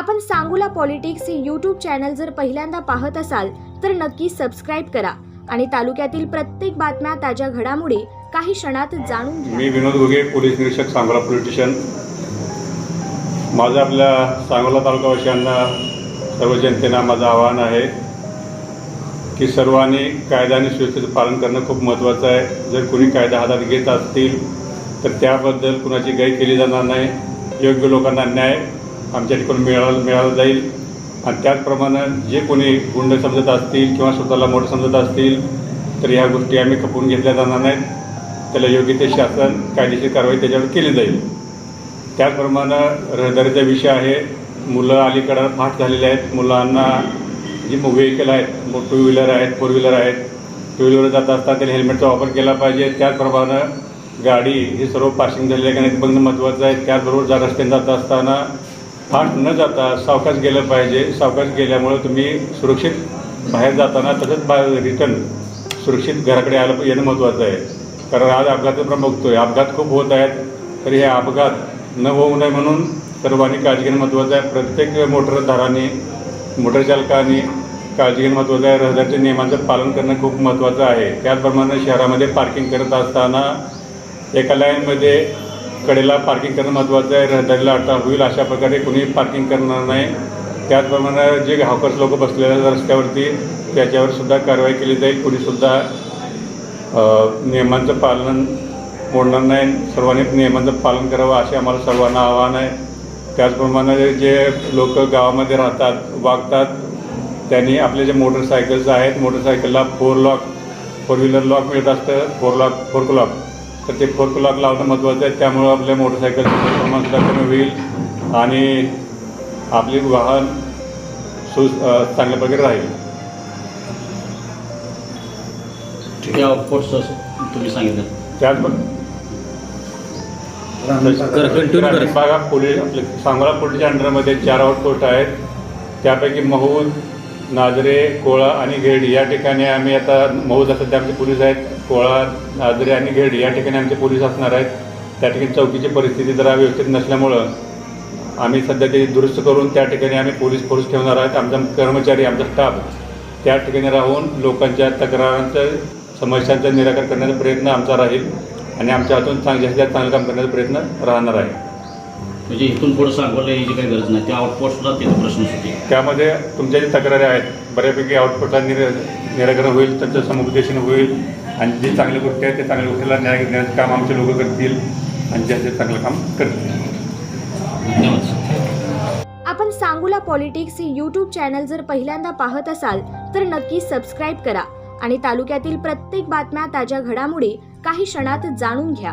आपण सांगूला पॉलिटिक्स हे यूट्यूब चॅनल जर पहिल्यांदा पाहत असाल तर नक्की सबस्क्राईब करा. आणि तालुक्यातील प्रत्येक बातम्या ताज्या घडामोडी काही क्षणात जाणून घ्या. मी विनोद घुगे पोलीस निरीक्षक सांगोला पोलीस स्टेशन. माझं आपल्या सांगोला तालुकावासियांना सर्व जनतेला माझं आवाहन आहे की सर्वांनी कायदा आणि सुव्यवस्थेचं पालन करणं खूप महत्त्वाचं आहे. जर कोणी कायदा हातात घेत असतील तर त्याबद्दल कुणाची गैर केली जाणार नाही. योग्य लोकांना न्याय आमच्या ठिकाणी मिळालं मिळालं जाईल. आणि त्याचप्रमाणे जे कोणी गुंड समजत असतील किंवा स्वतःला मोठं समजत असतील तर ह्या गोष्टी आम्ही खपवून घेतल्या जाणार नाहीत. त्याला योग्य ते शासन कायदेशीर कारवाई त्याच्यावर केली जाईल. त्याचप्रमाणे रहदारीचा विषय आहे. मुलं अलीकडं फास्ट झालेले आहेत. मुलांना जी व्हेकल आहेत टू व्हीलर आहेत फोर व्हीलर आहेत टू व्हीलर जात असताना त्याने हेल्मेटचा वापर केला पाहिजे. त्याचप्रमाणे गाडी ही सर्व पासिंग झालेली आहे का नाही बघणं महत्त्वाचं आहे. त्याचबरोबर जा रस्त्याने जात असताना फाट न जाता सावकाश गेलं पाहिजे. सावकाश गेल्यामुळं तुम्ही सुरक्षित बाहेर जाताना तसंच बाहेर रिटर्न सुरक्षित घराकडे आलं येणं महत्त्वाचं आहे. कारण आज अपघात पण बघतोय. अपघात खूप होत आहेत तरी हे अपघात न होऊ नये म्हणून सर्वांनी काळजी घेणं महत्त्वाचं आहे. प्रत्येक मोटरधाराने मोटरचालकाने काळजी घेणं महत्त्वाचं आहे. रहदारीच्या नियमांचं पालन करणं खूप महत्त्वाचं आहे. त्याचप्रमाणे शहरामध्ये पार्किंग करत असताना एका लाईनमध्ये कडेला पार्किंग करणं महत्त्वाचं आहे. रहदारीला अडथळा होईल अशा प्रकारे कोणी पार्किंग करणार नाही. त्याचप्रमाणे जे हॉकर्स लोक बसलेले रस्त्यावरती त्याच्यावर सुद्धा कारवाई केली जाईल. कुणीसुद्धा नियमांचं पालन मोडणार नाही. सर्वांनी नियमांचं पालन करावं असे आम्हाला सर्वांना आव्हान आहे. त्याचप्रमाणे जे लोक गावामध्ये राहतात वागतात त्यांनी आपले जे मोटरसायकल्स आहेत मोटरसायकलला four lock four wheeler lock मिळत असतं. फोर लॉक फोर लॉक तर ते फोर लॉक लावणं महत्त्वाचं आहे. त्यामुळं आपल्या मोटरसायकलचं सुद्धा कमी होईल आणि आपली वाहन सु चांगल्या प्रकारे राहील. ऑफकोर्स तुम्ही सांगितलं. त्याचबरोबर बागा पोलीस आपले सांगोला पोलीसच्या अंडरमध्ये चार आउटपोस्ट आहेत. त्यापैकी महूद नाजरे कोळा आणि घेडी या ठिकाणी आम्ही आता महूद सध्या आमचे पोलीस आहेत. कोळा नाजरे आणि घेडी या ठिकाणी आमचे पोलीस असणार आहेत. त्या ठिकाणी चौकीची परिस्थिती जरा व्यवस्थित नसल्यामुळं आम्ही सध्या ते दुरुस्त करून त्या ठिकाणी आम्ही पोलीस फोर्स ठेवणार आहेत. आमचा कर्मचारी आमचा स्टाफ त्या ठिकाणी राहून लोकांच्या तक्रारांचं समस्यांचं निराकरण करण्याचा प्रयत्न आमचा राहील आणि आमच्या हातून चांगल्या जास्त चांगलं काम करण्याचा प्रयत्न राहणार आहे. म्हणजे इथून पुढे सांगवलं याची काही गरज नाही त्या आउटपोस्टला तिथं प्रश्न सुटे त्यामध्ये तुमच्या ज्या तक्रारी आहेत बऱ्यापैकी आउटपुटला निर निराकरण होईल त्यांचं समुपदेशन होईल. आणि जे चांगल्या गोष्टी आहेत ते चांगल्या गोष्टीला न्याय देण्याचं काम आमचे लोक करतील आणि जास्तीत चांगलं काम करतील. आपण सांगूला पॉलिटिक्स हे यूट्यूब चॅनल जर पहिल्यांदा पाहत असाल तर नक्की सबस्क्राईब करा आणि तालुक्यातील प्रत्येक बातम्या ताज्या घडामोडी काही क्षणात जाणून घ्या.